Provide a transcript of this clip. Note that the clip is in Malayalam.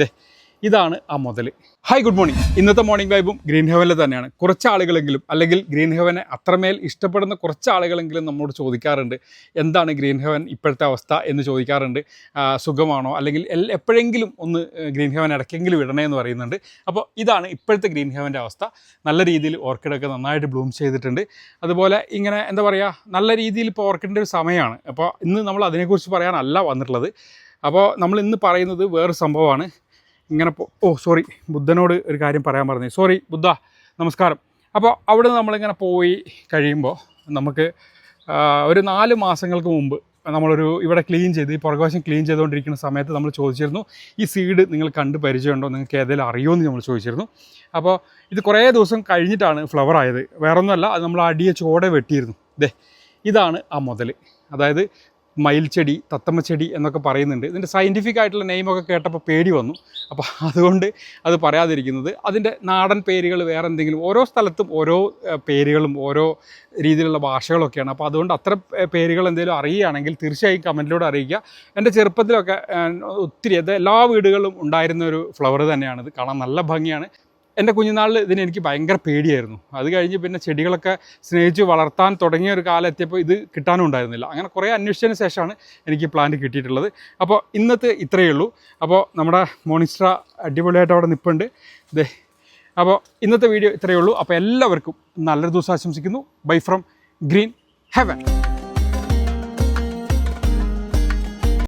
ദേ ഇതാണ് ആ മുതൽ ഹായ് ഗുഡ് മോർണിംഗ് ഇന്നത്തെ മോർണിംഗ് വൈബും ഗ്രീൻ ഹെവനിൽ തന്നെയാണ്. കുറച്ച് ആളുകളെങ്കിലും അല്ലെങ്കിൽ ഗ്രീൻ ഹെവനെ അത്രമേൽ ഇഷ്ടപ്പെടുന്ന കുറച്ച് ആളുകളെങ്കിലും നമ്മോട് ചോദിക്കാറുണ്ട് എന്താണ് ഗ്രീൻ ഹെവൻ ഇപ്പോഴത്തെ അവസ്ഥ എന്ന് ചോദിക്കാറുണ്ട്. സുഖമാണോ? അല്ലെങ്കിൽ എപ്പോഴെങ്കിലും ഒന്ന് ഗ്രീൻ ഹെവൻ ഇടയ്ക്കെങ്കിലും ഇടണേ എന്ന് പറയുന്നുണ്ട്. അപ്പോൾ ഇതാണ് ഇപ്പോഴത്തെ ഗ്രീൻ ഹെവന്റെ അവസ്ഥ. നല്ല രീതിയിൽ ഓർക്കിഡൊക്കെ നന്നായിട്ട് ബ്ലൂം ചെയ്തിട്ടുണ്ട്. അതുപോലെ ഇങ്ങനെ എന്താ പറയുക നല്ല രീതിയിൽ ഇപ്പോൾ ഓർക്കിഡിന്റെ ഒരു സമയമാണ്. അപ്പോൾ ഇന്ന് നമ്മൾ അതിനെക്കുറിച്ച് പറയാനല്ല വന്നിട്ടുള്ളത്. അപ്പോൾ നമ്മൾ ഇന്ന് പറയുന്നത് വേറൊരു സംഭവമാണ്. ഇങ്ങനെ ഓ സോറി ബുദ്ധനോട് ഒരു കാര്യം പറയാൻ പറഞ്ഞു സോറി ബുദ്ധ. നമസ്കാരം. അപ്പോൾ അവിടെ നമ്മളിങ്ങനെ പോയി കഴിയുമ്പോൾ നമുക്ക് ഒരു നാല് മാസങ്ങൾക്ക് മുമ്പ് നമ്മളൊരു ഇവിടെ ക്ലീൻ ചെയ്ത് ഈ പുറകുവശം ക്ലീൻ ചെയ്തുകൊണ്ടിരിക്കുന്ന സമയത്ത് നമ്മൾ ചോദിച്ചിരുന്നു ഈ സീഡ് നിങ്ങൾ കണ്ട് പരിചയമുണ്ടോ? നിങ്ങൾക്ക് ഏതെങ്കിലും അറിയുമോ എന്ന് നമ്മൾ ചോദിച്ചിരുന്നു. അപ്പോൾ ഇത് കുറേ ദിവസം കഴിഞ്ഞിട്ടാണ് ഫ്ലവർ ആയത്. വേറൊന്നുമല്ല അത് നമ്മൾ അടിയെ ചോടെ വെട്ടിയിരുന്നു. ദേ ഇതാണ് ആ മുതൽ അതായത് മയിൽ ചെടി തത്തമ്മ ചെടി എന്നൊക്കെ പറയുന്നുണ്ട്. ഇതിന്റെ സയന്റിഫിക് ആയിട്ടുള്ള നെയിമൊക്കെ കേട്ടപ്പോൾ പേടി വന്നു. അപ്പോൾ അതുകൊണ്ട് അത് പറയാതിരിക്കുന്നത്. അതിന്റെ നാടൻ പേരുകൾ വേറെ എന്തെങ്കിലും ഓരോ സ്ഥലത്തും ഓരോ പേരുകളും ഓരോ രീതിയിലുള്ള ഭാഷകളൊക്കെയാണ്. അപ്പോൾ അതുകൊണ്ട് അത്ര പേരുകൾ എന്തെങ്കിലും അറിയുകയാണെങ്കിൽ തീർച്ചയായും കമന്റിലൂടെ അറിയിക്കുക. എന്റെ ചെറുപ്പത്തിലൊക്കെ ഒത്തിരി അത് എല്ലാ വീടുകളിലും ഉണ്ടായിരുന്ന ഒരു ഫ്ലവർ തന്നെയാണിത്. കാണാൻ നല്ല ഭംഗിയാണ്. എന്റെ കുഞ്ഞുനാളിൽ ഇതിന് എനിക്ക് ഭയങ്കര പേടിയായിരുന്നു. അത് കഴിഞ്ഞ് പിന്നെ ചെടികളൊക്കെ സ്നേഹിച്ച് വളർത്താൻ തുടങ്ങിയ ഒരു കാലം എത്തിയപ്പോൾ ഇത് കിട്ടാനും ഉണ്ടായിരുന്നില്ല. അങ്ങനെ കുറേ അന്വേഷിച്ചതിന് ശേഷമാണ് എനിക്ക് പ്ലാന്റ് കിട്ടിയിട്ടുള്ളത്. അപ്പോൾ ഇന്നത്തെ ഇത്രയേ ഉള്ളൂ. അപ്പോൾ നമ്മുടെ മോണിസ്ട്ര അടിപൊളിയായിട്ട് അവിടെ നിൽപ്പുണ്ട് ഇതേ അപ്പോൾ ഇന്നത്തെ വീഡിയോ ഇത്രയേ ഉള്ളൂ. അപ്പോൾ എല്ലാവർക്കും നല്ലൊരു ദിവസം ആശംസിക്കുന്നു. Bye from green heaven